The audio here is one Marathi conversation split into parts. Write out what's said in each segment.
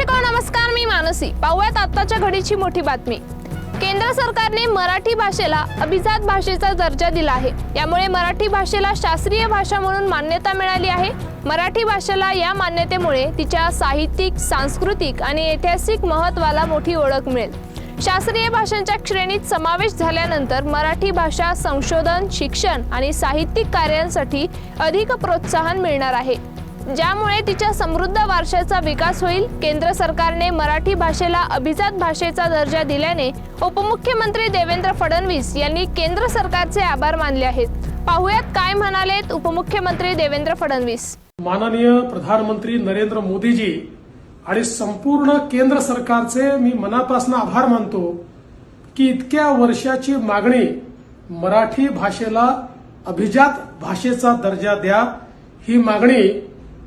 नमस्कार मी मानसी. पाहूयात आत्ताच्या घडीची मोठी बातमी. केंद्र सरकारने मराठी भाषेला अभिजात भाषेचा दर्जा दिला आहे. यामुळे मराठी भाषेला शास्त्रीय भाषा म्हणून मान्यता मिळाली आहे. मराठी भाषेला या मान्यतेमुळे तिच्या साहित्यिक सांस्कृतिक आणि ऐतिहासिक महत्वाला मोठी ओळख मिळेल. शास्त्रीय भाषांच्या श्रेणीत समावेश झाल्यानंतर मराठी भाषा संशोधन शिक्षण आणि साहित्यिक कार्यांसाठी अधिक प्रोत्साहन मिळणार आहे. ज्यामुळे तिच्या समृद्ध वारशाचा विकास होईल. केंद्र सरकारने मराठी भाषेला अभिजात भाषेचा दर्जा दिल्याने उपमुख्यमंत्री देवेंद्र फडणवीस यांनी केंद्र सरकारचे आभार मानले आहेत. पाहुयात काय म्हणालेत उपमुख्यमंत्री देवेंद्र फडणवीस. माननीय प्रधानमंत्री नरेंद्र मोदीजी आणि संपूर्ण केंद्र सरकारचे मी मनापासून आभार मानतो की इतक्या वर्षाची मागणी मराठी भाषेला अभिजात भाषेचा दर्जा द्या ही मागणी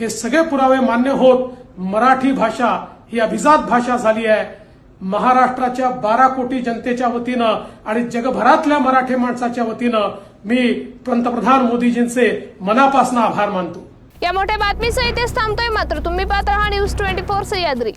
हे सगळे पुरावे मान्य होत मराठी भाषा ही अभिजात भाषा झाली आहे. महाराष्ट्राच्या बारा कोटी जनतेच्या वतीनं आणि जगभरातल्या मराठी माणसाच्या वतीनं मी पंतप्रधान मोदीजींचे मनापासून आभार मानतो. या मोठ्या बातमीसह इथेच थांबतोय मात्र तुम्ही पाहत राहा न्यूज ट्वेंटी फोर सह्याद्री.